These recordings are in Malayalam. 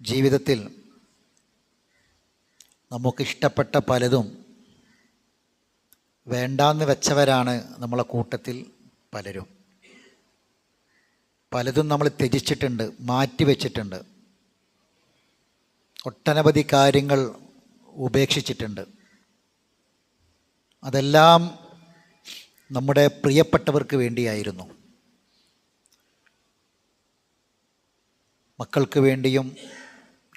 ജീവിതത്തിൽ നമുക്കിഷ്ടപ്പെട്ട പലതും വേണ്ടാന്ന് വെച്ചവരാണ് നമ്മളെ കൂട്ടത്തിൽ പലരും. പലതും നമ്മൾ ത്യജിച്ചിട്ടുണ്ട് മാറ്റി മാറ്റിവെച്ചിട്ടുണ്ട് ഒട്ടനവധി കാര്യങ്ങൾ ഉപേക്ഷിച്ചിട്ടുണ്ട്. അതെല്ലാം നമ്മുടെ പ്രിയപ്പെട്ടവർക്ക് വേണ്ടിയായിരുന്നു. മക്കൾക്ക് വേണ്ടിയും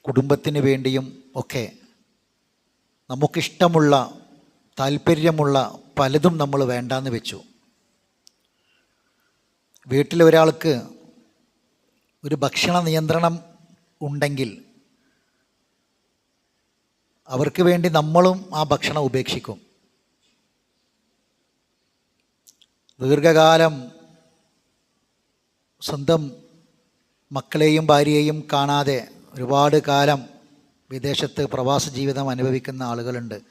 കുടുംബത്തിന് വേണ്ടിയും ഒക്കെ നമുക്കിഷ്ടമുള്ള താല്പര്യമുള്ള പലതും നമ്മൾ വേണ്ടാന്ന് വെച്ചു. വീട്ടിൽ ഒരാൾക്ക് ഒരു ഭക്ഷണ നിയന്ത്രണം ഉണ്ടെങ്കിൽ അവർക്ക് വേണ്ടി നമ്മളും ആ ഭക്ഷണം ഉപേക്ഷിക്കും. ദീർഘകാലം സ്വന്തം മക്കളെയും ഭാര്യയെയും കാണാതെ ഒരുപാട് കാലം വിദേശത്ത് പ്രവാസ ജീവിതം അനുഭവിക്കുന്ന ആളുകളുണ്ട്.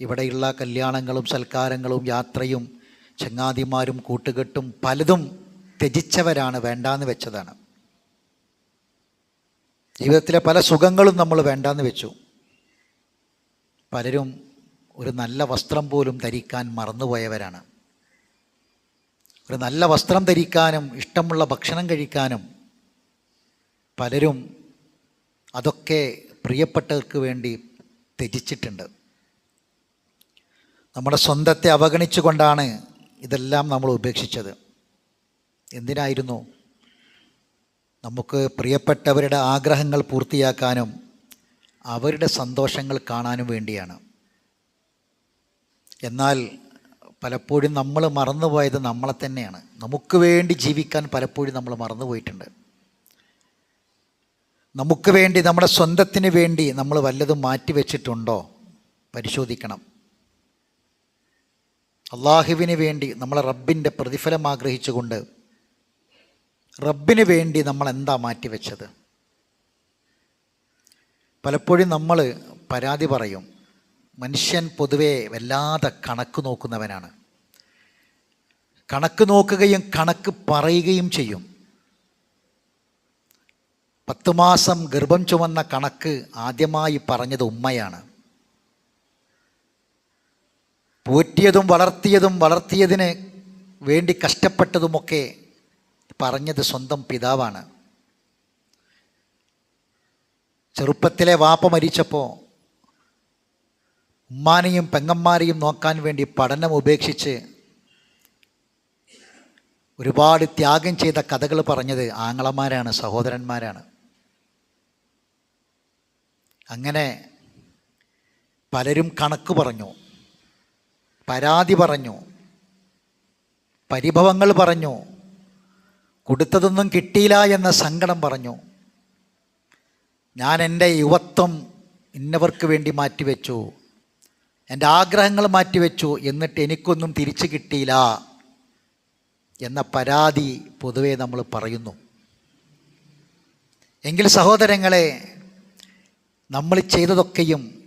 ഇവിടെയുള്ള കല്യാണങ്ങളും സൽക്കാരങ്ങളും യാത്രയും ചങ്ങാതിമാരും കൂട്ടുകെട്ടും പലതും ത്യജിച്ചവരാണ് വേണ്ടാന്ന് വെച്ചതാണ്. ജീവിതത്തിലെ പല സുഖങ്ങളും നമ്മൾ വേണ്ടാന്ന് വെച്ചു. പലരും ഒരു നല്ല വസ്ത്രം പോലും ധരിക്കാൻ മറന്നുപോയവരാണ്. ഒരു നല്ല വസ്ത്രം ധരിക്കാനും ഇഷ്ടമുള്ള ഭക്ഷണം കഴിക്കാനും പലരും അതൊക്കെ പ്രിയപ്പെട്ടവർക്ക് വേണ്ടി ത്യജിച്ചിട്ടുണ്ട്. നമ്മുടെ സ്വന്തത്തെ അവഗണിച്ചുകൊണ്ടാണ് ഇതെല്ലാം നമ്മൾ ഉപേക്ഷിച്ചത്. എന്തിനായിരുന്നു? നമുക്ക് പ്രിയപ്പെട്ടവരുടെ ആഗ്രഹങ്ങൾ പൂർത്തിയാക്കാനും അവരുടെ സന്തോഷങ്ങൾ കാണാനും വേണ്ടിയാണ്. എന്നാൽ പലപ്പോഴും നമ്മൾ മറന്നുപോയത് നമ്മളെ തന്നെയാണ്. നമുക്ക് വേണ്ടി ജീവിക്കാൻ പലപ്പോഴും നമ്മൾ മറന്നുപോയിട്ടുണ്ട്. നമുക്ക് വേണ്ടി നമ്മുടെ സ്വന്തത്തിന് വേണ്ടി നമ്മൾ വല്ലതും മാറ്റിവെച്ചിട്ടുണ്ടോ? പരിശോധിക്കണം. അള്ളാഹുവിന് വേണ്ടി നമ്മളെ റബ്ബിന്റെ പ്രതിഫലം ആഗ്രഹിച്ചുകൊണ്ട് റബ്ബിന് വേണ്ടി നമ്മൾ എന്താ മാറ്റിവെച്ചത്? പലപ്പോഴും നമ്മൾ പരാതി പറയും മനുഷ്യൻ പൊതുവെ വല്ലാതെ കണക്ക് നോക്കുന്നവനാണ്. കണക്ക് നോക്കുകയും കണക്ക് പറയുകയും ചെയ്യും. പത്ത് മാസം ഗർഭം ചുമന്ന കണക്ക് ആദ്യമായി പറഞ്ഞത് ഉമ്മയാണ്. പോറ്റിയതും വളർത്തിയതും വളർത്തിയതിന് വേണ്ടി കഷ്ടപ്പെട്ടതുമൊക്കെ പറഞ്ഞത് സ്വന്തം പിതാവാണ്. ചെറുപ്പത്തിലെ വാപ്പ മരിച്ചപ്പോൾ ഉമ്മാനെയും പെങ്ങന്മാരെയും നോക്കാൻ വേണ്ടി പഠനം ഉപേക്ഷിച്ച് ഒരുപാട് ത്യാഗം ചെയ്ത കഥകൾ പറഞ്ഞത് ആങ്ങളമാരാണ് സഹോദരന്മാരാണ്. അങ്ങനെ പലരും കണക്ക് പറഞ്ഞു പരാതി പറഞ്ഞു പരിഭവങ്ങൾ പറഞ്ഞു കൊടുത്തതൊന്നും കിട്ടിയില്ല എന്ന സങ്കടം പറഞ്ഞു. ഞാൻ എന്റെ യുവത്വം ഇന്നവർക്ക് വേണ്ടി മാറ്റിവെച്ചു എന്റെ ആഗ്രഹങ്ങൾ മാറ്റിവെച്ചു എന്നിട്ട് എനിക്കൊന്നും തിരിച്ചു കിട്ടിയില്ല എന്ന പരാതി പൊതുവേ നമ്മൾ പറയുന്നു. എങ്കിൽ സഹോദരങ്ങളെ നമ്മൾ ചെയ്തതൊക്കെയും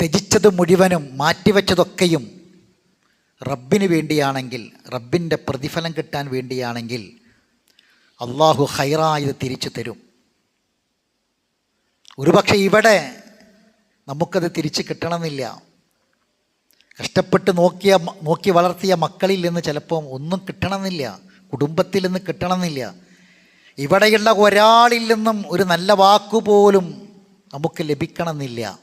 ത്യജിച്ചത് മുഴുവനും മാറ്റിവെച്ചതൊക്കെയും റബ്ബിന് വേണ്ടിയാണെങ്കിൽ റബ്ബിന്റെ പ്രതിഫലം കിട്ടാൻ വേണ്ടിയാണെങ്കിൽ അള്ളാഹു ഹൈറായത് തിരിച്ചു തരും. ഒരുപക്ഷെ ഇവിടെ നമുക്കത് തിരിച്ച് കിട്ടണമെന്നില്ല. കഷ്ടപ്പെട്ട് നോക്കിയ നോക്കി വളർത്തിയ മക്കളിൽ നിന്ന് ചിലപ്പം ഒന്നും കിട്ടണമെന്നില്ല കുടുംബത്തിൽ നിന്ന് കിട്ടണമെന്നില്ല. ഇവിടെയുള്ള ഒരാളിൽ നിന്നും ഒരു നല്ല വാക്കുപോലും നമുക്ക് ലഭിക്കണമെന്നില്ല.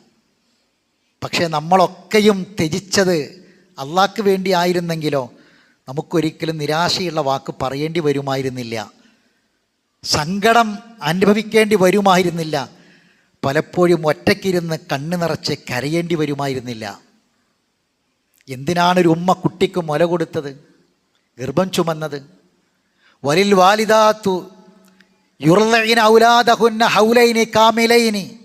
പക്ഷേ നമ്മളൊക്കെയും ത്യജിച്ചത് അള്ളാഹ്ക്ക് വേണ്ടി ആയിരുന്നെങ്കിലോ നമുക്കൊരിക്കലും നിരാശയുള്ള വാക്ക് പറയേണ്ടി വരുമായിരുന്നില്ല. സങ്കടം അനുഭവിക്കേണ്ടി വരുമായിരുന്നില്ല. പലപ്പോഴും ഒറ്റയ്ക്കിരുന്ന് കണ്ണു നിറച്ച് കരയേണ്ടി വരുമായിരുന്നില്ല. എന്തിനാണ് ഒരു ഉമ്മ കുട്ടിക്ക് മുല കൊടുത്തത്? ഗർഭം ചുമന്നത്? വലിൽ വാലിദാത്തു യുർലൈന ഔലാദഹുന്ന ഹൗലൈനി കാമിലൈനി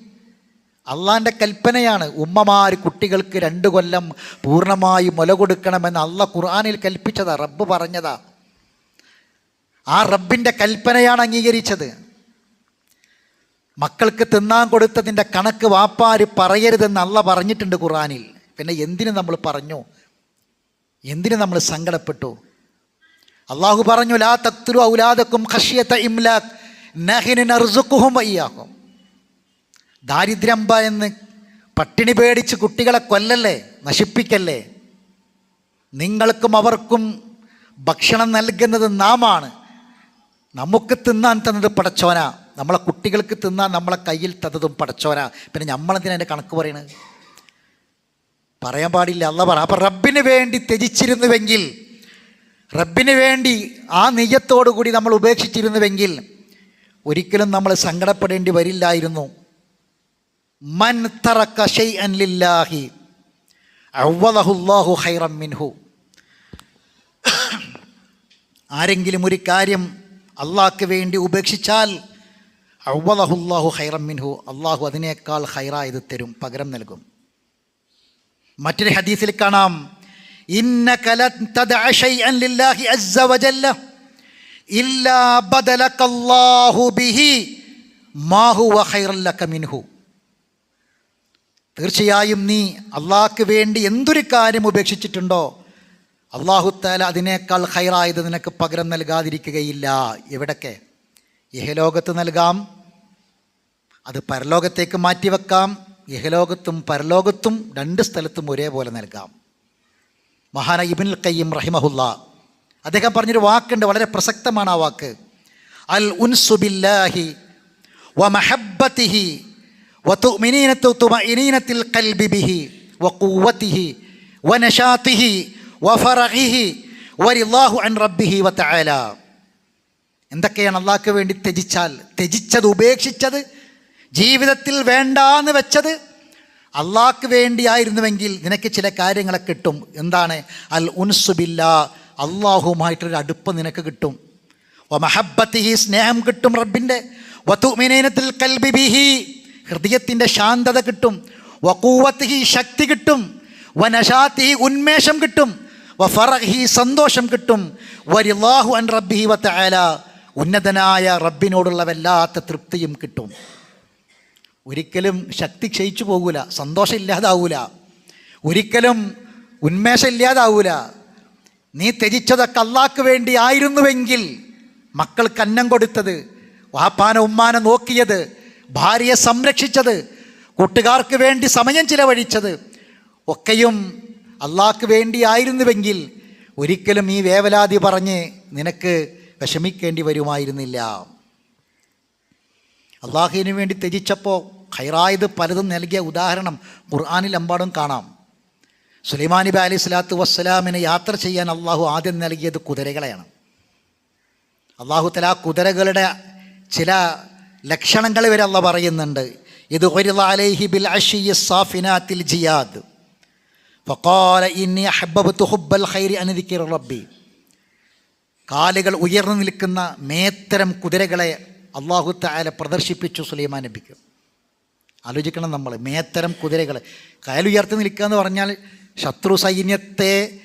അള്ളാന്റെ കൽപ്പനയാണ് ഉമ്മമാർ കുട്ടികൾക്ക് രണ്ട് കൊല്ലം പൂർണമായി മുല കൊടുക്കണമെന്ന് അള്ള ഖുർആാനിൽ കൽപ്പിച്ചതാ റബ്ബ് പറഞ്ഞതാ. ആ റബ്ബിന്റെ കൽപ്പനയാണ് അംഗീകരിച്ചത്. മക്കൾക്ക് തിന്നാൻ കൊടുത്തതിന്റെ കണക്ക് വാപ്പാര് പറയരുതെന്ന് അള്ള പറഞ്ഞിട്ടുണ്ട് ഖുറാനിൽ പിന്നെ എന്തിനു നമ്മൾ പറഞ്ഞു? എന്തിനു നമ്മൾ സങ്കടപ്പെട്ടു? അള്ളാഹു പറഞ്ഞു ലാ തക്തുരു ഔലാദക്കും ഖഷിയത്ത ഇംലാഖ് നഹിനും നർസുഖുഹും വയ്യാക്കും ദാരിദ്ര്യം എന്ന് പട്ടിണി പേടിച്ച് കുട്ടികളെ കൊല്ലല്ലേ നശിപ്പിക്കല്ലേ? നിങ്ങൾക്കും അവർക്കും ഭക്ഷണം നൽകുന്നത് നാമാണ്. നമുക്ക് തിന്നാൻ തന്നത് പടച്ചോന. നമ്മളെ കുട്ടികൾക്ക് തിന്നാൻ നമ്മളെ കയ്യിൽ തന്നതും പടച്ചോന. പിന്നെ നമ്മളെന്തിനാ എന്റെ കണക്ക് പറയണത് പറയാൻ പാടില്ല. അല്ല പറ. അപ്പം റബ്ബിന് വേണ്ടി ത്യജിച്ചിരുന്നുവെങ്കിൽ റബ്ബിന് വേണ്ടി ആ നെയ്യത്തോടു കൂടി നമ്മൾ ഉപേക്ഷിച്ചിരുന്നുവെങ്കിൽ ഒരിക്കലും നമ്മൾ സങ്കടപ്പെടേണ്ടി വരില്ലായിരുന്നു. മൻ തറക്ക ഷൈഅൻ ലില്ലാഹി അവ്വലഹുല്ലാഹു ഹൈറം മിൻഹു. ആരെങ്കിലും ഒരു കാര്യം അള്ളാഹ്ക്ക് വേണ്ടി ഉപേക്ഷിച്ചാൽ അവ്വലഹുല്ലാഹു ഹൈറം മിൻഹു. അള്ളാഹു അതിനേക്കാൾ ഹൈറായത് തരും പകരം നൽകും. മറ്റൊരു ഹദീസിൽ കാണാം. ഇന്ന ലില്ലാഹി അസ്സ വജല്ല ഇല്ലാ ബദലക അല്ലാഹു ബിഹി മാ ഹുവ ഖൈറൻ ലക മിൻഹു. തീർച്ചയായും നീ അള്ളാഹ്ക്ക് വേണ്ടി എന്തൊരു കാര്യം ഉപേക്ഷിച്ചിട്ടുണ്ടോ അള്ളാഹുത്താല അതിനേക്കാൾ ഹൈറായത് നിനക്ക് പകരം നൽകാതിരിക്കുകയില്ല. എവിടൊക്കെ? ഇഹലോകത്ത് നൽകാം അത് പരലോകത്തേക്ക് മാറ്റിവെക്കാം ഇഹലോകത്തും പരലോകത്തും രണ്ട് സ്ഥലത്തും ഒരേപോലെ നൽകാം. മഹാന ഇബിൻ കയ്യം റഹിമഹുല്ല അദ്ദേഹം പറഞ്ഞൊരു വാക്കുണ്ട് വളരെ പ്രസക്തമാണ് ആ വാക്ക്. അൽ ഉൻസുബില്ലാഹി വ മഹബത്തിഹി വതുമിനീനത്തു തുമഇനീനത്തിൽ ഖൽബി ബിഹി വഖുവതിഹി വനശാതിഹി വഫറഹിഹി വരില്ലാഹു അൻ റബ്ബിഹി വതആല എന്തൊക്കെയാണ് അള്ളാഹ്ക്ക് വേണ്ടി ത്യജിച്ചാൽ? ത്യജിച്ചത് ഉപേക്ഷിച്ചത് ജീവിതത്തിൽ വേണ്ടാന്ന് വെച്ചത് അള്ളാഹ്ക്ക് വേണ്ടിയായിരുന്നുവെങ്കിൽ നിനക്ക് ചില കാര്യങ്ങളെ കിട്ടും. എന്താണ്? അൽ ഉൻസുബില്ല അള്ളാഹുമായിട്ടൊരു അടുപ്പ് നിനക്ക് കിട്ടും. ഒ മഹബത്തിഹി സ്നേഹം കിട്ടും റബ്ബിന്റെ. വത്തുമിനേനത്തിൽ കൽബി ബിഹി ഹൃദയത്തിന്റെ ശാന്തത കിട്ടും. വക്കൂവത്തിഹി ശക്തി കിട്ടും. വനശാത്തിഹി ഉന്മേഷം കിട്ടും. വഫറഹി സന്തോഷം കിട്ടും. വരില്ലാഹു അൻ റബ്ബിഹി വത്തആല ഉന്നതനായ റബ്ബിനോടുള്ള വല്ലാത്ത തൃപ്തിയും കിട്ടും. ഒരിക്കലും ശക്തി ക്ഷയിച്ചു പോകൂല സന്തോഷം ഇല്ലാതാവൂല. ഒരിക്കലും ഉന്മേഷം ഇല്ലാതാവൂല. നീ ത്യജിച്ചതൊക്കെ അള്ളാക്ക് വേണ്ടി ആയിരുന്നുവെങ്കിൽ മക്കൾക്ക് അന്നം കൊടുത്തത് വാപ്പാന ഉമ്മാനെ നോക്കിയത് ഭാര്യയെ സംരക്ഷിച്ചത് കൂട്ടുകാർക്ക് വേണ്ടി സമയം ചിലവഴിച്ചത് ഒക്കെയും അള്ളാഹ്ക്ക് വേണ്ടിയായിരുന്നുവെങ്കിൽ ഒരിക്കലും ഈ വേവലാതി പറഞ്ഞ് നിനക്ക് വിഷമിക്കേണ്ടി വരുമായിരുന്നില്ല. അള്ളാഹുവിന് വേണ്ടി ത്യജിച്ചപ്പോൾ ഖൈറായത് പലതും നൽകിയ ഉദാഹരണം ഖുർആാനിൽ എമ്പാടും കാണാം. സുലൈമാൻ നബി അലൈഹി സ്വലാത്തു വസ്സലാമിന് യാത്ര ചെയ്യാൻ അള്ളാഹു ആദ്യം നൽകിയത് കുതിരകളെയാണ്. അള്ളാഹു തല കുതിരകളുടെ ചില ലക്ഷണങ്ങൾ വരെ പറയുന്നുണ്ട്. ഇത് അലൈഹി ബിൽ സാഫിനാത്തിൽ ജിയാദ്. ഇന്നി ഹുബ്ബൽ റബ്ബി. കാലുകൾ ഉയർന്നു നിൽക്കുന്ന മേത്തരം കുതിരകളെ അള്ളാഹു താല പ്രദർശിപ്പിച്ചു സുലൈമാൻ നബിക്ക്. ആലോചിക്കണം നമ്മൾ മേത്തരം കുതിരകൾ കാലുയർത്തി നിൽക്കുക എന്ന് പറഞ്ഞാൽ ശത്രു സൈന്യത്തെ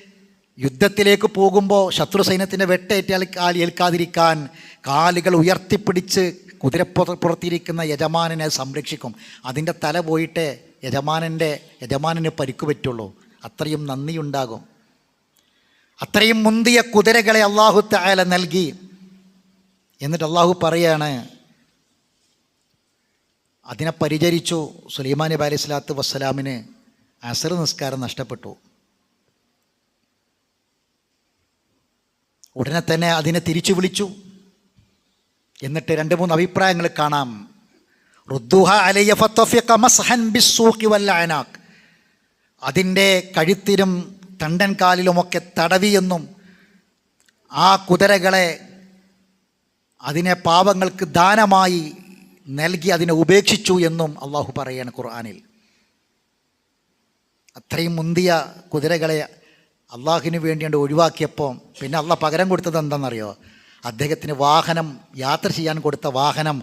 യുദ്ധത്തിലേക്ക് പോകുമ്പോൾ ശത്രു സൈന്യത്തിന്റെ വെട്ടേറ്റാൽ കാൽ ഏൽക്കാതിരിക്കാൻ കാലുകൾ ഉയർത്തിപ്പിടിച്ച് കുതിരപ്പുറ പുറത്തിരിക്കുന്ന യജമാനനെ സംരക്ഷിക്കും. അതിന്റെ തല പോയിട്ട് യജമാനന്റെ യജമാനന് പരിക്കു പറ്റുള്ളൂ. അത്രയും നന്ദിയുണ്ടാകും. അത്രയും മുന്തിയ കുതിരകളെ അള്ളാഹു തായാല നൽകി. എന്നിട്ട് അള്ളാഹു പറയാണ് അതിനെ പരിചരിച്ചു സുലൈമാൻ നബി അലൈഹി സ്വലാത്തു വസ്സലാമിന് അസർ നിസ്കാരം നഷ്ടപ്പെട്ടു. ഉടനെ തന്നെ അതിനെ തിരിച്ചു വിളിച്ചു. എന്നിട്ട് രണ്ട് മൂന്ന് അഭിപ്രായങ്ങൾ കാണാം. റുദ്ദുഹ മസ്ഹൻ അതിന്റെ കഴുത്തിലും തണ്ടൻ കാലിലുമൊക്കെ തടവിയെന്നും ആ കുതിരകളെ അതിനെ പാപങ്ങൾക്ക് ദാനമായി നൽകി അതിനെ ഉപേക്ഷിച്ചു എന്നും അള്ളാഹു പറയാണ് ഖുർആാനിൽ. അത്രയും മുന്തിയ കുതിരകളെ അള്ളാഹുവിന് വേണ്ടിയാണ് ഒഴിവാക്കിയപ്പോൾ പിന്നെ അള്ളാഹ് പകരം കൊടുത്തത് എന്താണെന്നറിയോ? അദ്ദേഹത്തിന് വാഹനം യാത്ര ചെയ്യാൻ കൊടുത്ത വാഹനം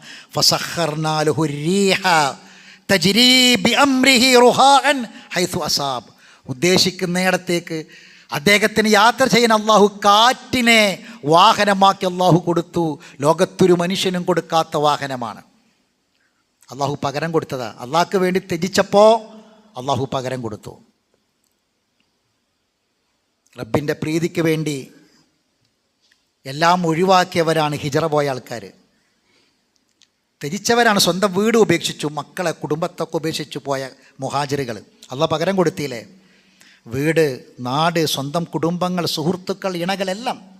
അസാബ്. ഉദ്ദേശിക്കുന്നിടത്തേക്ക് അദ്ദേഹത്തിന് യാത്ര ചെയ്യാൻ അള്ളാഹു കാറ്റിനെ വാഹനമാക്കി അള്ളാഹു കൊടുത്തു. ലോകത്തൊരു മനുഷ്യനും കൊടുക്കാത്ത വാഹനമാണ്. അള്ളാഹു പകരം കൊടുത്തതാ. അള്ളാഹ്ക്ക് വേണ്ടി ത്യജിച്ചപ്പോൾ അള്ളാഹു പകരം കൊടുത്തു. റബ്ബിന്റെ പ്രീതിക്ക് വേണ്ടി എല്ലാം ഒഴിവാക്കിയവരാണ് ഹിജറ പോയ ആൾക്കാർ തിരിച്ചവരാണ് സ്വന്തം വീട് ഉപേക്ഷിച്ചു മക്കളെ കുടുംബത്തൊക്കെ ഉപേക്ഷിച്ചു പോയ മുഹാജിറുകൾ അല്ല പകരം കൊടുത്തില്ലേ? വീട് നാട് സ്വന്തം കുടുംബങ്ങൾ സുഹൃത്തുക്കൾ ഇണകളെല്ലാം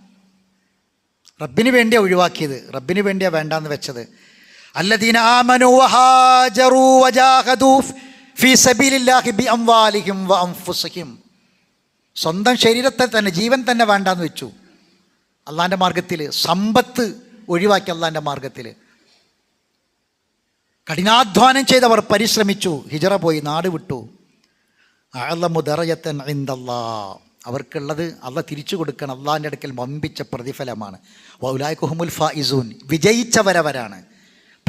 റബ്ബിന് വേണ്ടിയാ ഒഴിവാക്കിയത്. റബ്ബിന് വേണ്ടിയാ വേണ്ടാന്ന് വെച്ചത്. അല്ലദീന ഫീ സ്വന്തം ശരീരത്തെ തന്നെ ജീവൻ തന്നെ വേണ്ടാന്ന് വെച്ചു. അള്ളാന്റെ മാർഗത്തിൽ സമ്പത്ത് ഒഴിവാക്കി അള്ളാന്റെ മാർഗത്തിൽ കഠിനാധ്വാനം ചെയ്തവർ പരിശ്രമിച്ചു ഹിജറ പോയി നാട് വിട്ടു. അള്ളമുദറയത്തൻ അവർക്കുള്ളത് അള്ള തിരിച്ചു കൊടുക്കണം അള്ളാന്റെ അടുക്കൽ വമ്പിച്ച പ്രതിഫലമാണ്. വൗലായ് കുഹമുൽ ഫായിസൂൻ വിജയിച്ചവരവരാണ്.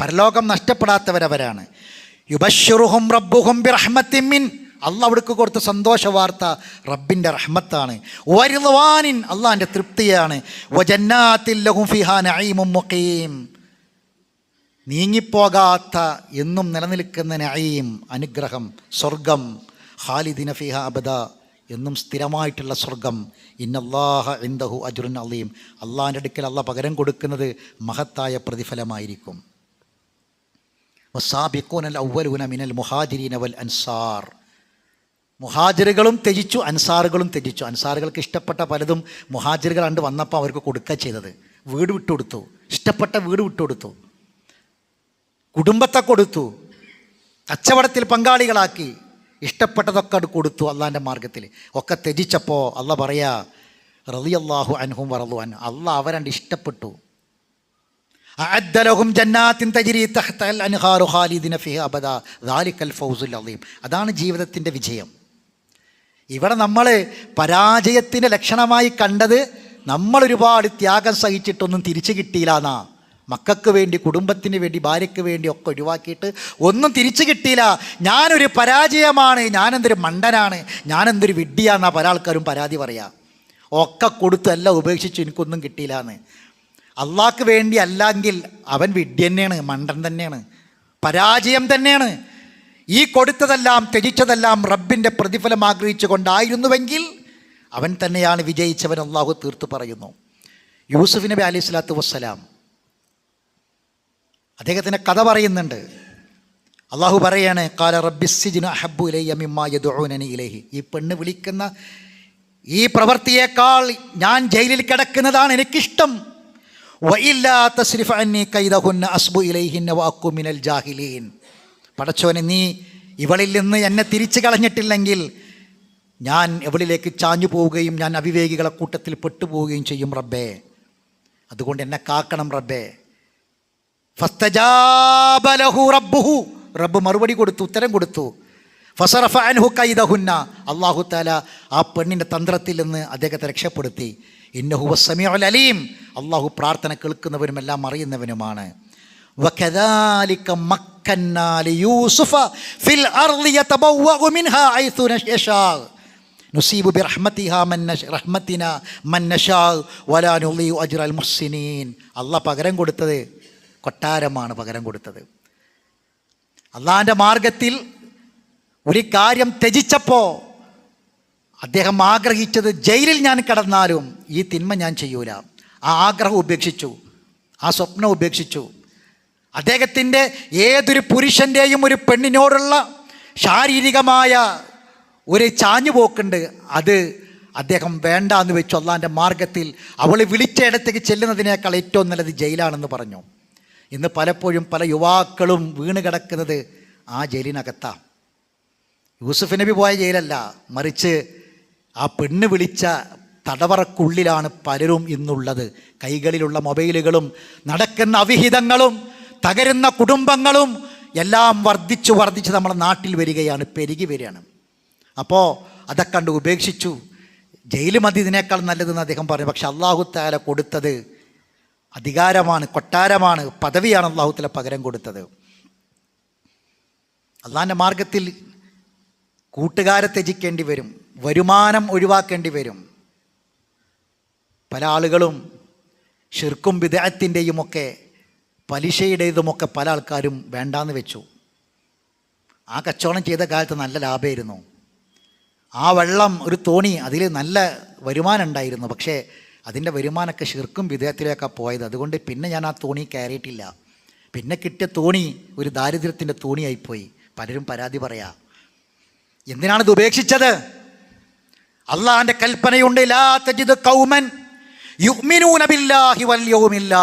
പരലോകം നഷ്ടപ്പെടാത്തവരവരാണ്. യുബഷുറുഹും റബ്ബുഹും ബിറഹ്മത്തിമിൻ അള്ള അവിടേക്ക് കൊടുത്ത സന്തോഷ വാർത്ത റബ്ബിന്റെ റഹ്മത്താണ്. വരുവാനിൻ അള്ളാന്റെ തൃപ്തിയാണ്. വജന്നാത്തില്ലഹും നീങ്ങിപ്പോകാത്ത എന്നും നിലനിൽക്കുന്ന നയീം അനുഗ്രഹം സ്വർഗം. ഖാലിദിന ഫിഹ അബദ എന്നും സ്ഥിരമായിട്ടുള്ള സ്വർഗം. ഇന്നല്ലാഹ ഇന്ദഹു അജുറുൻ അലീം. അള്ളാഹിന്റെ അടുക്കൽ അള്ള പകരം കൊടുക്കുന്നത് മഹത്തായ പ്രതിഫലമായിരിക്കും. വസാബിക്കൂനൽ ഔവലൂന മിനൽ മുഹാജിരീൻ അവൽ അൻസാർ. മുഹാജിറുകളും ത്യജിച്ചു അൻസാറുകളും ത്യജിച്ചു. അൻസാറുകൾക്ക് ഇഷ്ടപ്പെട്ട പലതും മുഹാജിറുകൾ കണ്ട് വന്നപ്പോൾ അവർക്ക് കൊടുക്കുക ചെയ്തത്. വീട് വിട്ടുകൊടുത്തു. ഇഷ്ടപ്പെട്ട വീട് വിട്ടുകൊടുത്തു. കുടുംബത്തെ കൊടുത്തു. കച്ചവടത്തിൽ പങ്കാളികളാക്കി. ഇഷ്ടപ്പെട്ടതൊക്കെ അത് കൊടുത്തു അള്ളാന്റെ മാർഗത്തിൽ ഒക്കെ ത്യജിച്ചപ്പോൾ അള്ള പറയാ റളിയല്ലാഹു അൻഹും വറളു അൻ. അല്ല അവരണ്ട് ഇഷ്ടപ്പെട്ടു. അദ്ദലഹും ജന്നാത്തിൻ തജിരി തഹ്തൽ അൻഹാറു ഖാലിദിന ഫിഹ അബദ. ദാലിക്കൽ ഫൗസുൽ അലീം അതാണ് ജീവിതത്തിന്റെ വിജയം. ഇവിടെ നമ്മൾ പരാജയത്തിന്റെ ലക്ഷണമായി കണ്ടത് നമ്മൾ ഒരുപാട് ത്യാഗം സഹിച്ചിട്ടൊന്നും തിരിച്ചു കിട്ടിയില്ല എന്നാ. മക്കൾക്ക് വേണ്ടി കുടുംബത്തിന് വേണ്ടി ഭാര്യയ്ക്ക് വേണ്ടി ഒക്കെ ഒഴിവാക്കിയിട്ട് ഒന്നും തിരിച്ചു കിട്ടിയില്ല. ഞാനൊരു പരാജയമാണ് ഞാനെന്തൊരു മണ്ടനാണ് ഞാനെന്തൊരു വിഡ്ഡിയാണെന്നാ പല ആൾക്കാരും പരാതി പറയാം. ഒക്കെ കൊടുത്തു എല്ലാം ഉപേക്ഷിച്ചു എനിക്കൊന്നും കിട്ടിയില്ല എന്ന്. അള്ളാഹ്ക്ക് വേണ്ടി അല്ലെങ്കിൽ അവൻ വിഡ്ഢി തന്നെയാണ് മണ്ടൻ തന്നെയാണ് പരാജയം തന്നെയാണ്. ഈ കൊടുത്തതെല്ലാം ത്യജിച്ചതെല്ലാം റബ്ബിന്റെ പ്രതിഫലം ആഗ്രഹിച്ചു കൊണ്ടായിരുന്നുവെങ്കിൽ അവൻ തന്നെയാണ് വിജയിച്ചവൻ അള്ളാഹു തീർത്ത് പറയുന്നു. യൂസുഫ് നബി അലൈഹി സ്വലാത്തു വസ്സലാം അദ്ദേഹത്തിന്റെ കഥ പറയുന്നുണ്ട്. അള്ളാഹു പറയാണ് കാല റബ്ബിസിജിന് അഹബു ഇലഹി മിമ്മ ഇലഹി. ഈ പെണ്ണ് വിളിക്കുന്ന ഈ പ്രവൃത്തിയേക്കാൾ ഞാൻ ജയിലിൽ കിടക്കുന്നതാണ് എനിക്കിഷ്ടം. വഇല്ലാ സിരിഫ് അന്നി കൈതഹുന്ന അസ്ബു ഇലൈഹിന്ന വാക്കുമിനൽ ജാഹിലീൻ. പടച്ചോനെ നീ ഇവളിൽ നിന്ന് എന്നെ തിരിച്ചു കളഞ്ഞിട്ടില്ലെങ്കിൽ ഞാൻ എവളിലേക്ക് ചാഞ്ഞു പോവുകയും ഞാൻ അവിവേകികളെ കൂട്ടത്തിൽ പെട്ടുപോവുകയും ചെയ്യും റബ്ബേ. അതുകൊണ്ട് എന്നെ കാക്കണം റബ്ബേ. ഫസ്തജാബലഹു റബ്ബുഹു. റബ്ബ് മറുപടി കൊടുത്തു ഉത്തരം കൊടുത്തു. ഫസറഫ അൻഹു കൈദഹുന്ന. അള്ളാഹു താല ആ പെണ്ണിന്റെ തന്ത്രത്തിൽ നിന്ന് അദ്ദേഹത്തെ രക്ഷപ്പെടുത്തി. ഇന്നഹു വസ്സമി അലീം. അള്ളാഹു പ്രാർത്ഥന കേൾക്കുന്നവരുമെല്ലാം അറിയുന്നവനുമാണ്. വഖദാലിക്ക മക്ക മക്കന്നാലി പകരം കൊടുത്തത് കൊട്ടാരമാണ് പകരം കൊടുത്തത്. അള്ളാന്റെ മാർഗത്തിൽ ഒരു കാര്യം ത്യജിച്ചപ്പോൾ അദ്ദേഹം ആഗ്രഹിച്ചത് ജയിലിൽ ഞാൻ കിടന്നാലും ഈ തിന്മ ഞാൻ ചെയ്യൂല. ആ ആഗ്രഹം ഉപേക്ഷിച്ചു. ആ സ്വപ്നം ഉപേക്ഷിച്ചു. അദ്ദേഹത്തിന്റെ ഏതൊരു പുരുഷന്റെയും ഒരു പെണ്ണിനോടുള്ള ശാരീരികമായ ഒരു ചാഞ്ഞുപോക്കുണ്ട്. അത് അദ്ദേഹം വേണ്ട എന്ന് വെച്ചു അള്ളാന്റെ മാർഗത്തിൽ അവൾ വിളിച്ച ഇടത്തേക്ക് ചെല്ലുന്നതിനേക്കാൾ ഏറ്റവും നല്ലത് ജയിലാണെന്ന് പറഞ്ഞു. ഇന്ന് പലപ്പോഴും പല യുവാക്കളും വീണ് കിടക്കുന്നത് ആ ജയിലിനകത്താണ് യൂസുഫ് നബി പോയ ജയിലല്ല മറിച്ച് ആ പെണ്ണ് വിളിച്ച തടവറക്കുള്ളിലാണ് പലരും ഇന്നുള്ളത്. കൈകളിലുള്ള മൊബൈലുകളും നടക്കുന്ന അവിഹിതങ്ങളും തകരുന്ന കുടുംബങ്ങളും എല്ലാം വർദ്ധിച്ചു വർദ്ധിച്ച് നമ്മുടെ നാട്ടിൽ വരികയാണ് പെരുകി വരികയാണ്. അപ്പോൾ അതൊക്കെ കണ്ട് ഉപേക്ഷിച്ചു. ജയിൽ മതി ഇതിനേക്കാൾ നല്ലതെന്ന് അദ്ദേഹം പറഞ്ഞു. പക്ഷെ അള്ളാഹു താല കൊടുത്തത് അധികാരമാണ് കൊട്ടാരമാണ് പദവിയാണ് അള്ളാഹു താല പകരം കൊടുത്തത്. അള്ളാഹിന്റെ മാർഗത്തിൽ കൂട്ടുകാരെ ത്യജിക്കേണ്ടി വരും വരുമാനം ഒഴിവാക്കേണ്ടി വരും. പല ആളുകളും ഷിർക്കും വിദേഹത്തിന്റെയും ഒക്കെ പലിശയുടേതുമൊക്കെ പല ആൾക്കാരും വേണ്ടാന്ന് വെച്ചു. ആ കച്ചവടം ചെയ്ത കാലത്ത് നല്ല ലാഭമായിരുന്നു ആ വെള്ളം ഒരു തോണി അതിൽ നല്ല വരുമാനം ഉണ്ടായിരുന്നു. പക്ഷേ അതിന്റെ വരുമാനമൊക്കെ ശിർക്കും വിദേഹത്തിലേക്കാണ് പോയത്. അതുകൊണ്ട് പിന്നെ ഞാൻ ആ തോണി കയറിയിട്ടില്ല. പിന്നെ കിട്ടിയ തോണി ഒരു ദാരിദ്ര്യത്തിന്റെ തോണിയായിപ്പോയി. പലരും പരാതി പറയാ എന്തിനാണ് ഇത് ഉപേക്ഷിച്ചത്? അള്ളാഹാന്റെ കൽപ്പനയുണ്ട് ലാ തജിദ് കൗമൻ യുഗ്മിനൂനബില്ലാഹി വൽ യൗമിൽ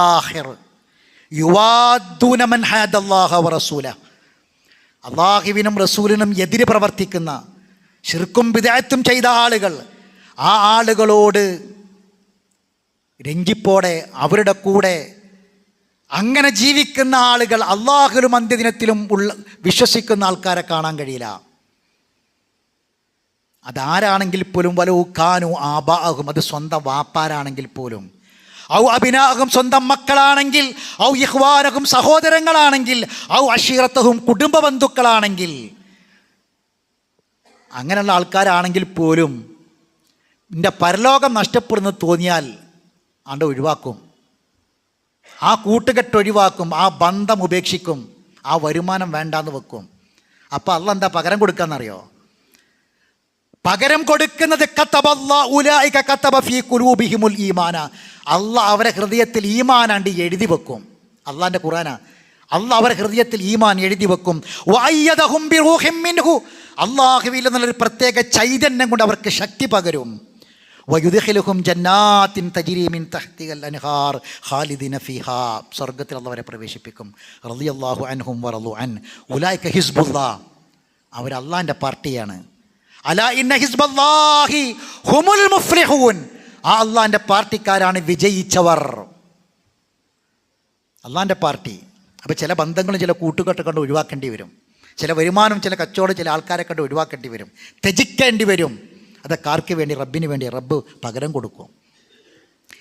വറസൂല അള്ളാഹുവിനും റസൂലിനും എതിര് പ്രവർത്തിക്കുന്ന ശിർക്കും വിദായത്തും ചെയ്ത ആളുകൾ ആ ആളുകളോട് രഞ്ജിപ്പോടെ അവരുടെ കൂടെ അങ്ങനെ ജീവിക്കുന്ന ആളുകൾ അള്ളാഹുലും അന്ത്യദിനത്തിലും ഉള്ള വിശ്വസിക്കുന്ന ആൾക്കാരെ കാണാൻ കഴിയില്ല. അതാരാണെങ്കിൽ പോലും വലു കാനു ആബാഹും അത് സ്വന്തം വാപ്പാരാണെങ്കിൽ പോലും ഔ അഭിനാഹും സ്വന്തം മക്കളാണെങ്കിൽ ഔ ഇഹ്വാനഹും സഹോദരങ്ങളാണെങ്കിൽ ഔ അഷീറത്തഹും കുടുംബ ബന്ധുക്കളാണെങ്കിൽ അങ്ങനെയുള്ള ആൾക്കാരാണെങ്കിൽ പോലും എന്റെ പരലോകം നഷ്ടപ്പെടുന്നു തോന്നിയാൽ ആണ്ട് ഒഴിവാക്കും. ആ കൂട്ടുകെട്ട് ഒഴിവാക്കും ആ ബന്ധം ഉപേക്ഷിക്കും ആ വരുമാനം വേണ്ടാന്ന് വെക്കും. അപ്പോൾ അള്ള എന്താ പകരം കൊടുക്കാന്നറിയോ? പകരം കൊടുക്കുന്നത് അള്ള അവരെ ഹൃദയത്തിൽ ഈമാനാണ്ട് എഴുതി വെക്കും. അള്ളാന്റെ ഖുറാന അല്ല അവരെ ഹൃദയത്തിൽ ഈമാൻ എഴുതി വെക്കും. അള്ളാഹുവിൽ നിന്നുള്ളൊരു പ്രത്യേക ചൈതന്യം കൊണ്ട് അവർക്ക് ശക്തി പകരും. അൻഹാർ ഖാലിദിന പ്രവേശിപ്പിക്കും. റളിയല്ലാഹു അൻഹും അൻ. ഹിസ്ബുല്ലാ. അവർ അള്ളാന്റെ പാർട്ടിയാണ്. അല ഹുമുൽ മുഫ്ലിഹൂൻ. ആ അള്ളാന്റെ പാർട്ടിക്കാരാണ് വിജയിച്ചവർ. അള്ളാന്റെ പാർട്ടി. അപ്പോൾ ചില ബന്ധങ്ങളും ചില കൂട്ടുകെട്ട് കണ്ട് ഒഴിവാക്കേണ്ടി വരും. ചില വരുമാനം ചില കച്ചവടം ചില ആൾക്കാരെ കണ്ട് ഒഴിവാക്കേണ്ടി വരും. ത്യജിക്കേണ്ടി വരും. അതൊക്കെ ആർക്ക് വേണ്ടി? റബ്ബിന് വേണ്ടി. റബ്ബ് പകരം കൊടുക്കും.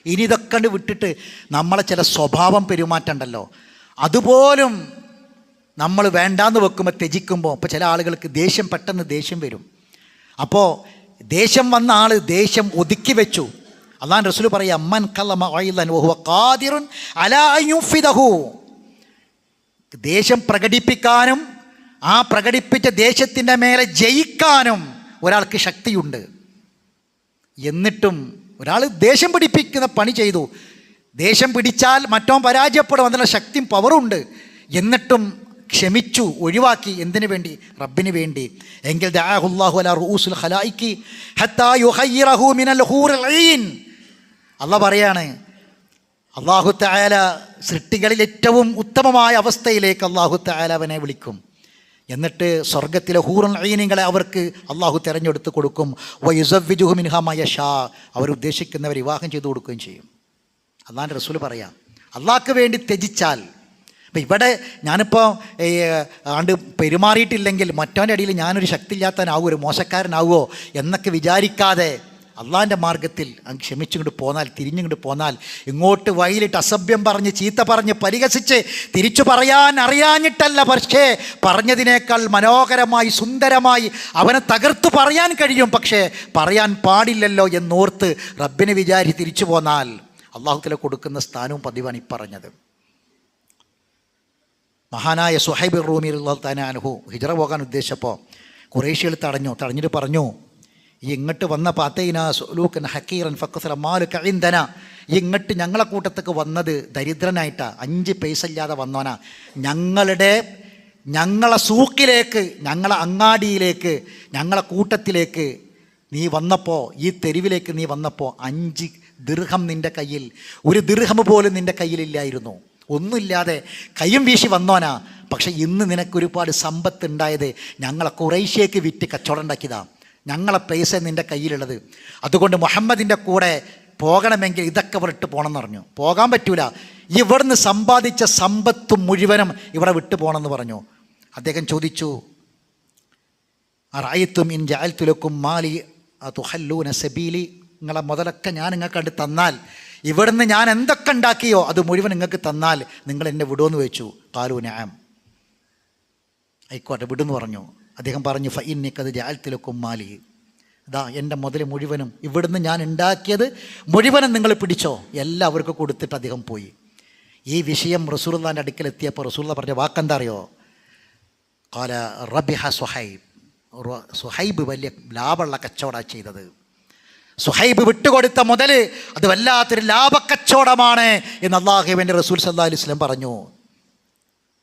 ഇനി ഇതൊക്കെ കണ്ട് വിട്ടിട്ട് നമ്മളെ ചില സ്വഭാവം പെരുമാറ്റമുണ്ടല്ലോ അതുപോലും നമ്മൾ വേണ്ടാന്ന് വെക്കുമ്പോൾ ത്യജിക്കുമ്പോൾ അപ്പോൾ ചില ആളുകൾക്ക് ദേഷ്യം പെട്ടെന്ന് ദേഷ്യം വരും. അപ്പോൾ ദേഷ്യം വന്ന ആൾ ദേഷ്യം ഒതുക്കി വെച്ചു. അള്ളാൻ റസൂൽ പറയാം അമ്മൻ കല്ലമ ഖാദിറുൻ അലാ അൻ യുഫ്ഇദഹു ദേഷ്യം പ്രകടിപ്പിക്കാനും ആ പ്രകടിപ്പിച്ച ദേഷ്യത്തിന്റെ മേലെ ജയിക്കാനും ഒരാൾക്ക് ശക്തിയുണ്ട്. എന്നിട്ടും ഒരാൾ ദേഷ്യം പിടിപ്പിക്കുന്ന പണി ചെയ്തു. ദേഷ്യം പിടിച്ചാൽ മറ്റോ പരാജയപ്പെടും അതിനുള്ള ശക്തിയും പവറുണ്ട് എന്നിട്ടും ക്ഷമിച്ചു ഒഴിവാക്കി എന്തിനു വേണ്ടി? റബ്ബിന് വേണ്ടി. എങ്കിൽ ദഅഹുല്ലാഹു അല പറയാണ് അള്ളാഹു തആല സൃഷ്ടികളിൽ ഏറ്റവും ഉത്തമമായ അവസ്ഥയിലേക്ക് അള്ളാഹു തആല അവനെ വിളിക്കും. എന്നിട്ട് സ്വർഗത്തിലെ ഹൂറൻ ഐനിങ്ങളെ അവർക്ക് അള്ളാഹു തിരഞ്ഞെടുത്ത് കൊടുക്കും. വയുസവിജുഹു മിൻഹമായ ഷാ അവർ ഉദ്ദേശിക്കുന്നവർ വിവാഹം ചെയ്തു കൊടുക്കുകയും ചെയ്യും. അള്ളാഹാന്റെ റസൂൽ പറയാം അള്ളാഹ്ക്ക് വേണ്ടി ത്യജിച്ചാൽ അപ്പം ഇവിടെ ഞാനിപ്പോൾ ആണ്ട് പെരുമാറിയിട്ടില്ലെങ്കിൽ മറ്റവന്റെ അടിയിൽ ഞാനൊരു ശക്തിയില്ലാത്തവനാകുമോ ഒരു മോശക്കാരനാവോ എന്നൊക്കെ വിചാരിക്കാതെ അള്ളാന്റെ മാർഗത്തിൽ അങ്ങ് ക്ഷമിച്ചിങ്ങോട്ട് പോന്നാൽ തിരിഞ്ഞിങ്ങോട്ട് പോന്നാൽ ഇങ്ങോട്ട് വയലിട്ട് അസഭ്യം പറഞ്ഞ് ചീത്ത പറഞ്ഞ് പരിഹസിച്ച് തിരിച്ചു പറയാൻ അറിയാഞ്ഞിട്ടല്ല പക്ഷേ പറഞ്ഞതിനേക്കാൾ മനോഹരമായി സുന്ദരമായി അവനെ തകർത്തു പറയാൻ കഴിയും. പക്ഷേ പറയാൻ പാടില്ലല്ലോ എന്നോർത്ത് റബ്ബിനെ വിചാരിച്ച് തിരിച്ചു പോന്നാൽ അള്ളാഹുത്തിലെ കൊടുക്കുന്ന സ്ഥാനവും പതിവാണ് ഈ പറഞ്ഞത്. മഹാനായ സുഹൈബ് റൂമി അനുഹു ഹിജറ പോകാൻ ഉദ്ദേശിച്ചപ്പോൾ കുറേശ്യകൾ തടഞ്ഞു തടഞ്ഞിട്ട് പറഞ്ഞു ഇങ്ങോട്ട് വന്ന പാത്തൈന സുലൂക്കൻ ഹക്കീറൻ ഫക്കസല മാൽ കഴിന്തന ഇങ്ങോട്ട് ഞങ്ങളെ കൂട്ടത്തേക്ക് വന്നത് ദരിദ്രനായിട്ടാ അഞ്ച് പൈസ ഇല്ലാതെ വന്നോനാ ഞങ്ങളുടെ ഞങ്ങളെ സൂക്കിലേക്ക് ഞങ്ങളെ അങ്ങാടിയിലേക്ക് ഞങ്ങളെ കൂട്ടത്തിലേക്ക് നീ വന്നപ്പോൾ ഈ തെരുവിലേക്ക് നീ വന്നപ്പോൾ അഞ്ച് ദീർഘം നിന്റെ കയ്യിൽ ഒരു ദീർഘം പോലും നിന്റെ കയ്യിലില്ലായിരുന്നു ഒന്നുമില്ലാതെ കയ്യും വീശി വന്നോനാ. പക്ഷെ ഇന്ന് നിനക്കൊരുപാട് സമ്പത്ത് ഉണ്ടായത് ഞങ്ങളെ കുറേശ്ശേക്ക് വിറ്റ് കച്ചവടം ഉണ്ടാക്കിയതാണ് ഞങ്ങളെ പൈസ നിന്റെ കയ്യിലുള്ളത്. അതുകൊണ്ട് മുഹമ്മദിന്റെ കൂടെ പോകണമെങ്കിൽ ഇതൊക്കെ വിട്ട് പോകണമെന്ന് പറഞ്ഞു. പോകാൻ പറ്റൂല. ഇവിടുന്ന് സമ്പാദിച്ച സമ്പത്തും മുഴുവനും ഇവിടെ വിട്ടു പോകണമെന്ന് പറഞ്ഞു. അദ്ദേഹം ചോദിച്ചു അറായിത്തും ഇൻ ജാൽത്തുലക്കും മാലി തുഹല്ലൂന സബീലി? നിങ്ങളെ മുതലൊക്കെ ഞാൻ നിങ്ങൾക്ക് കണ്ട് തന്നാൽ ഇവിടുന്ന് ഞാൻ എന്തൊക്കെ ഉണ്ടാക്കിയോ അത് മുഴുവൻ നിങ്ങൾക്ക് തന്നാൽ നിങ്ങൾ എന്നെ വിടുമെന്ന് വെച്ചു. കാലു ഞാൻ ആയിക്കോട്ടെ വിടുന്ന് പറഞ്ഞു. അദ്ദേഹം പറഞ്ഞു ഫൈനിക്കത് ജാൽത്തിലക്കും മാലി. ഇതാ എന്റെ മുതൽ മുഴുവനും ഇവിടുന്ന് ഞാൻ ഉണ്ടാക്കിയത് മുഴുവനും നിങ്ങൾ പിടിച്ചോ. എല്ലാവർക്കും കൊടുത്തിട്ട് അദ്ദേഹം പോയി. ഈ വിഷയം റസൂലുള്ളാന്റെ അടുക്കൽ എത്തിയപ്പോൾ റസൂള്ള പറഞ്ഞ വാക്കെന്താ അറിയോ കാല റബിഹ സുഹൈബ് സുഹൈബ് വലിയ ലാഭമുള്ള കച്ചവടമാണ് ചെയ്തത്. സുഹൈബ് വിട്ടുകൊടുത്ത മുതൽ അത് വല്ലാത്തൊരു ലാഭക്കച്ചവടമാണ് എന്ന് അള്ളാഹുവിന്റെ റസൂൽ സല്ലാ അലൈഹി സ്വലം പറഞ്ഞു.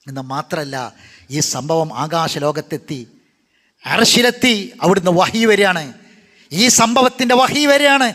എന്ന് മാത്രമല്ല ഈ സംഭവം ആകാശ ലോകത്തെത്തി അറശിലെത്തി അവിടുന്ന് വഹി വരികയാണ്. ഈ സംഭവത്തിന്റെ വഹി വരികയാണ്.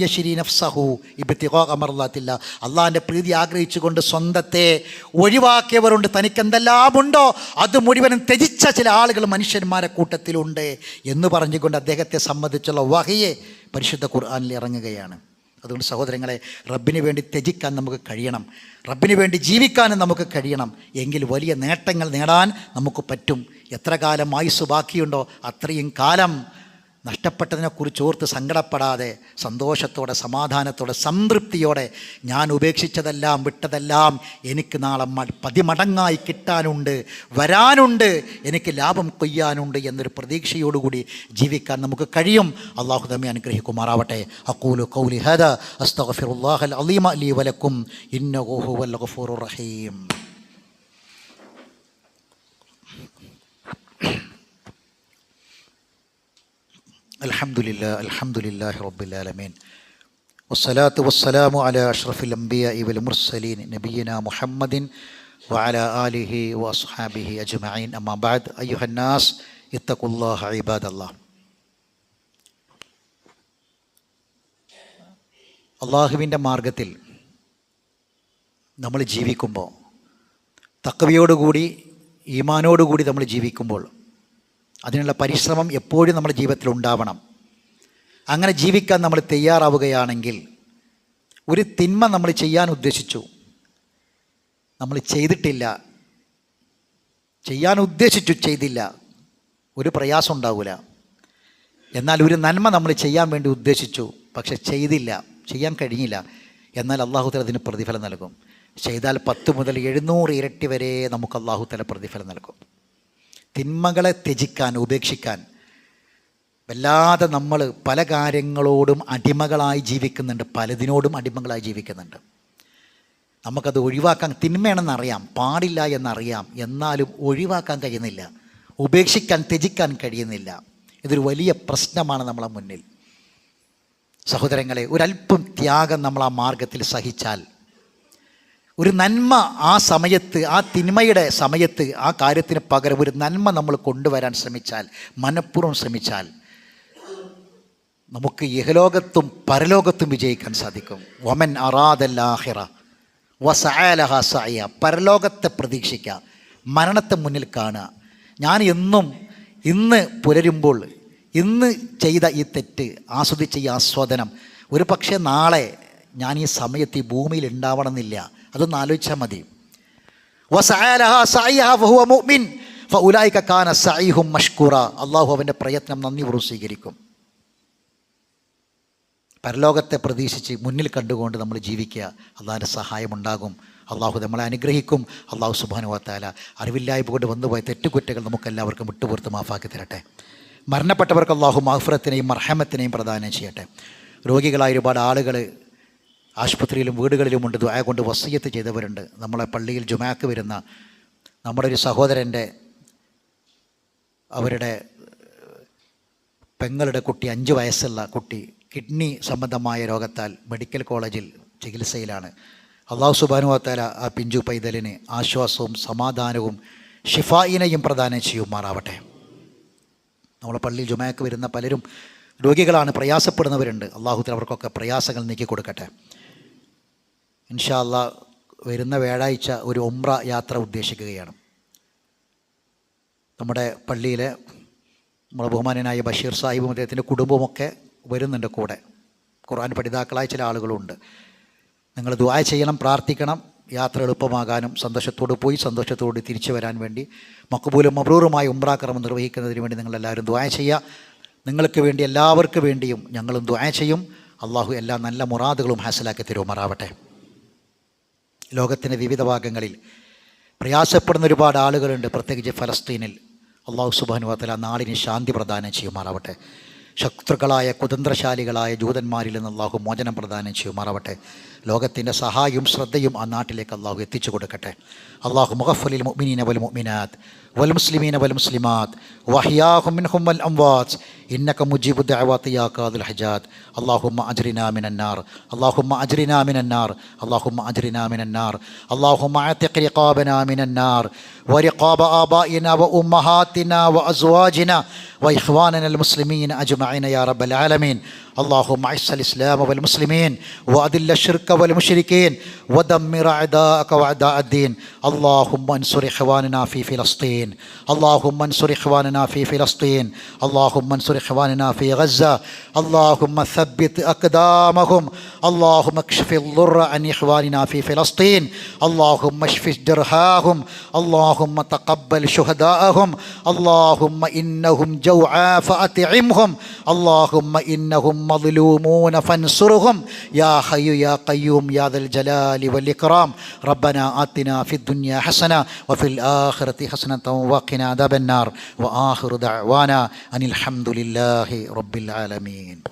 യശ്രി നഫ്സഹു ഇബിത്തിഹോ അമർലാത്തില്ല. അള്ളാഹിന്റെ പ്രീതി ആഗ്രഹിച്ചുകൊണ്ട് സ്വന്തത്തെ ഒഴിവാക്കിയവരുണ്ട്. തനിക്ക് എന്തെല്ലാം ഉണ്ടോ അത് മുഴുവനും ത്യജിച്ച ചില ആളുകൾ മനുഷ്യന്മാരെ കൂട്ടത്തിലുണ്ട് എന്ന് പറഞ്ഞുകൊണ്ട് അദ്ദേഹത്തെ സംബന്ധിച്ചുള്ള വഹയെ പരിശുദ്ധ ഖുർആാനിൽ ഇറങ്ങുകയാണ്. അതുകൊണ്ട് സഹോദരങ്ങളെ റബ്ബിന് വേണ്ടി ത്യജിക്കാൻ നമുക്ക് കഴിയണം. റബ്ബിന് വേണ്ടി ജീവിക്കാനും നമുക്ക് കഴിയണം. എങ്കിൽ വലിയ നേട്ടങ്ങൾ നേടാൻ നമുക്ക് പറ്റും. എത്ര കാലം ആയുസ് ബാക്കിയുണ്ടോ? അത്രയും കാലം നഷ്ടപ്പെട്ടതിനെക്കുറിച്ച് ഓർത്ത് സങ്കടപ്പെടാതെ സന്തോഷത്തോടെ സമാധാനത്തോടെ സംതൃപ്തിയോടെ ഞാൻ ഉപേക്ഷിച്ചതെല്ലാം വിട്ടതെല്ലാം എനിക്ക് നാളെ പതിമടങ്ങായി കിട്ടാനുണ്ട് വരാനുണ്ട് എനിക്ക് ലാഭം കൊയ്യാനുണ്ട് എന്നൊരു പ്രതീക്ഷയോടുകൂടി ജീവിക്കാൻ നമുക്ക് കഴിയും. അള്ളാഹു തമ്മി അനുഗ്രഹിക്കുമാറാവട്ടെ. അക്കൂലു കൗലി ഹദ അസ്തഫിറുല്ലാഹൽ അലീമ അലി വലക്കും ഇന്നഹു വൽ ഗഫൂർ റഹീം. അലഹമുല്ല അലഹമുല്ലാഹി റബ്ബുലാലമീൻ വസ്സലാത്തു വസ്സലാമു അല അഷ്റഫുൽ അംബിയ ഇവൽ മുർസലീൻ നബീന മുഹമ്മദിൻ വഅല ആലിഹി വസ്ഹാബിഹി അജ്മഈൻ. അമ്മാബാദ് അയ്യുഹന്നാസ് ഇത്തഖുല്ലാഹ ഇബാദല്ലാഹ്. അള്ളാഹുവിന്റെ മാർഗത്തിൽ നമ്മൾ ജീവിക്കുമ്പോൾ തക്കവയോടുകൂടി ഈമാനോടുകൂടി നമ്മൾ ജീവിക്കുമ്പോൾ അതിനുള്ള പരിശ്രമം എപ്പോഴും നമ്മുടെ ജീവിതത്തിൽ ഉണ്ടാവണം. അങ്ങനെ ജീവിക്കാൻ നമ്മൾ തയ്യാറാവുകയാണെങ്കിൽ ഒരു തിന്മ നമ്മൾ ചെയ്യാൻ ഉദ്ദേശിച്ചു. നമ്മൾ ചെയ്തിട്ടില്ല. ചെയ്യാൻ ഉദ്ദേശിച്ചു ചെയ്തില്ല. ഒരു പ്രയാസം ഉണ്ടാവില്ല എന്നാൽ ഒരു നന്മ നമ്മൾ ചെയ്യാൻ വേണ്ടി ഉദ്ദേശിച്ചു. പക്ഷെ ചെയ്തില്ല. ചെയ്യാൻ കഴിഞ്ഞില്ല. എന്നാൽ അള്ളാഹുത്തല അതിന് പ്രതിഫലം നൽകും. ചെയ്താൽ പത്ത് മുതൽ എഴുന്നൂറ് ഇരട്ടി വരെ നമുക്ക് അള്ളാഹുത്തല പ്രതിഫലം നൽകും. തിന്മകളെ ത്യജിക്കാൻ ഉപേക്ഷിക്കാൻ. വല്ലാതെ നമ്മൾ പല കാര്യങ്ങളോടും അടിമകളായി ജീവിക്കുന്നുണ്ട് പലതിനോടും അടിമകളായി ജീവിക്കുന്നുണ്ട്. നമുക്കത് ഒഴിവാക്കാൻ തിന്മയാണെന്നറിയാം പാടില്ല എന്നറിയാം എന്നാലും ഒഴിവാക്കാൻ കഴിയുന്നില്ല ഉപേക്ഷിക്കാൻ ത്യജിക്കാൻ കഴിയുന്നില്ല. ഇതൊരു വലിയ പ്രശ്നമാണ് നമ്മളെ മുന്നിൽ. സഹോദരങ്ങളെ ഒരല്പം ത്യാഗം നമ്മൾ ആ മാർഗത്തിൽ സഹിച്ചാൽ ഒരു നന്മ ആ സമയത്ത് ആ തിന്മയുടെ സമയത്ത് ആ കാര്യത്തിന് പകരം ഒരു നന്മ നമ്മൾ കൊണ്ടുവരാൻ ശ്രമിച്ചാൽ മനഃപൂർവം ശ്രമിച്ചാൽ നമുക്ക് ഇഹലോകത്തും പരലോകത്തും വിജയിക്കാൻ സാധിക്കും. വമൻ അറാദല്ലാഹിറ വസഅലഹ സായ പരലോകത്തെ പ്രതീക്ഷിക്കുക മരണത്തെ മുന്നിൽ കാണുക. ഞാൻ എന്നും ഇന്ന് പുലരുമ്പോൾ ഇന്ന് ചെയ്ത ഈ തെറ്റ് ആസ്വദിച്ച ഈ ആസ്വാദനം ഒരു പക്ഷേ നാളെ ഞാൻ ഈ സമയത്ത് ഈ ഭൂമിയിൽ ഉണ്ടാവണമെന്നില്ല. അതൊന്ന് ആലോചിച്ചാൽ മതി. മഷ്കൂറ. അള്ളാഹു അവന്റെ പ്രയത്നം നന്ദിപൂർവം സ്വീകരിക്കും. പരലോകത്തെ പ്രതീക്ഷിച്ച് മുന്നിൽ കണ്ടുകൊണ്ട് നമ്മൾ ജീവിക്കുക. അള്ളാഹിന്റെ സഹായമുണ്ടാകും. അള്ളാഹു നമ്മളെ അനുഗ്രഹിക്കും. അള്ളാഹു സുബാനുവാത്താല അറിവില്ലായ്മ കൊണ്ട് വന്നുപോയ തെറ്റുകുറ്റകൾ നമുക്കെല്ലാവർക്കും വിട്ടുപുറത്ത് മാഫാക്കി തരട്ടെ. മരണപ്പെട്ടവർക്ക് അള്ളാഹു മഹഫറത്തിനെയും മർഹമത്തിനെയും പ്രദാനം ചെയ്യട്ടെ. രോഗികളായ ഒരുപാട് ആളുകൾ ആശുപത്രിയിലും വീടുകളിലുമുണ്ട് ദ്വായ കൊണ്ട് വസീയത്ത് ചെയ്തവരുണ്ട്. നമ്മളെ പള്ളിയിൽ ജുമാക്ക് വരുന്ന നമ്മുടെ ഒരു സഹോദരന്റെ അവരുടെ പെങ്ങളുടെ കുട്ടി അഞ്ച് വയസ്സുള്ള കുട്ടി കിഡ്നി സംബന്ധമായ രോഗത്താൽ മെഡിക്കൽ കോളേജിൽ ചികിത്സയിലാണ്. അള്ളാഹു സുബാനുവാത്താല ആ പിഞ്ചു പൈതലിന് ആശ്വാസവും സമാധാനവും ഷിഫായിനെയും പ്രദാനം ചെയ്യുമാറാവട്ടെ. നമ്മളെ പള്ളിയിൽ ജുമാക്ക് വരുന്ന പലരും രോഗികളാണ് പ്രയാസപ്പെടുന്നവരുണ്ട്. അള്ളാഹുത്തിൽ അവർക്കൊക്കെ പ്രയാസങ്ങൾ നീക്കി കൊടുക്കട്ടെ ഇൻഷാ അള്ളാ വരുന്ന വ്യാഴാഴ്ച ഒരു ഒമ്ര യാത്ര ഉദ്ദേശിക്കുകയാണ്. നമ്മുടെ പള്ളിയിലെ നമ്മുടെ ബഹുമാനനായ ബഷീർ സാഹിബും അദ്ദേഹത്തിന്റെ കുടുംബമൊക്കെ വരുന്നുണ്ട് കൂടെ. ഖുർആൻ പഠിതാക്കളായ ചില ആളുകളുണ്ട്. നിങ്ങൾ ദുആ ചെയ്യണം പ്രാർത്ഥിക്കണം യാത്ര എളുപ്പമാകാനും സന്തോഷത്തോട് പോയി സന്തോഷത്തോട് തിരിച്ചു വരാൻ വേണ്ടി മക്കബൂലും മബ്രൂറുമായ ഉംറാക്രമം നിർവഹിക്കുന്നതിന് വേണ്ടി നിങ്ങളെല്ലാവരും ദുആ ചെയ്യുക. നിങ്ങൾക്ക് വേണ്ടി എല്ലാവർക്കും വേണ്ടിയും ഞങ്ങളും ദുആ ചെയ്യും. അള്ളാഹു എല്ലാ നല്ല മുറാദുകളും ഹാസിലാക്കി തരുമാറാവട്ടെ. ലോകത്തിന്റെ വിവിധ ഭാഗങ്ങളിൽ പ്രയാസപ്പെടുന്ന ഒരുപാട് ആളുകളുണ്ട് പ്രത്യേകിച്ച് ഫലസ്തീനിൽ. അള്ളാഹു സുബാനു വാത്തല നാടിന് ശാന്തി പ്രദാനം ചെയ്യുമാറാവട്ടെ. ശത്രുക്കളായ കുതന്ത്രശാലികളായ ജൂതന്മാരിൽ നിന്ന് അള്ളാഹു മോചനം പ്രദാനം ചെയ്യുമാറാവട്ടെ. ലോകത്തിൻ്റെ സഹായവും ശ്രദ്ധയും ആ നാട്ടിലേക്ക് അള്ളാഹു എത്തിച്ചു കൊടുക്കട്ടെ അള്ളാഹു മുഖഫലിൽ മുഅ്മിനീന വൽ മുഅ്മിനാത്ത് വൽ മുസ്ലിമീന വൽ മുസ്ലിമാത്ത് വഹിയാഹും മിൻഹും വൽ അംവാത്ത് ഇന്നക മുജീബു ദഅവാത്തി യാ ഖാദിൽ ഹജാത്ത് اللهم أجرنا من النار اللهم أجرنا من النار اللهم أجرنا من النار اللهم اعتق رقابنا من النار ورقاب آبائنا وأمهاتنا وأزواجنا وإخواننا المسلمين أجمعين يا رب العالمين اللهم اعز الإسلام والمسلمين وأذل الشرك والمشركين ودمر أعداءك وأعداء الدين. اللهم انصر إخواننا في فلسطين. اللهم انصر إخواننا في فلسطين. اللهم انصر إخواننا في غزة. اللهم ثبت أقدامهم. اللهم اكشف الضر عن إخواننا في فلسطين. اللهم اشف جرحاهم. اللهم تقبل شهداءهم. اللهم إنهم جوعى فأطعمهم اللهم إنهم مظلومون فانصرهم. يا حي يا قيوم يا ذا الجلال والإكرام. ربنا آتنا في الدنيا حسنة وفي الآخرة حسنة وقنا عذاب النار. وآخر دعوانا أن الحمد لله رب العالمين.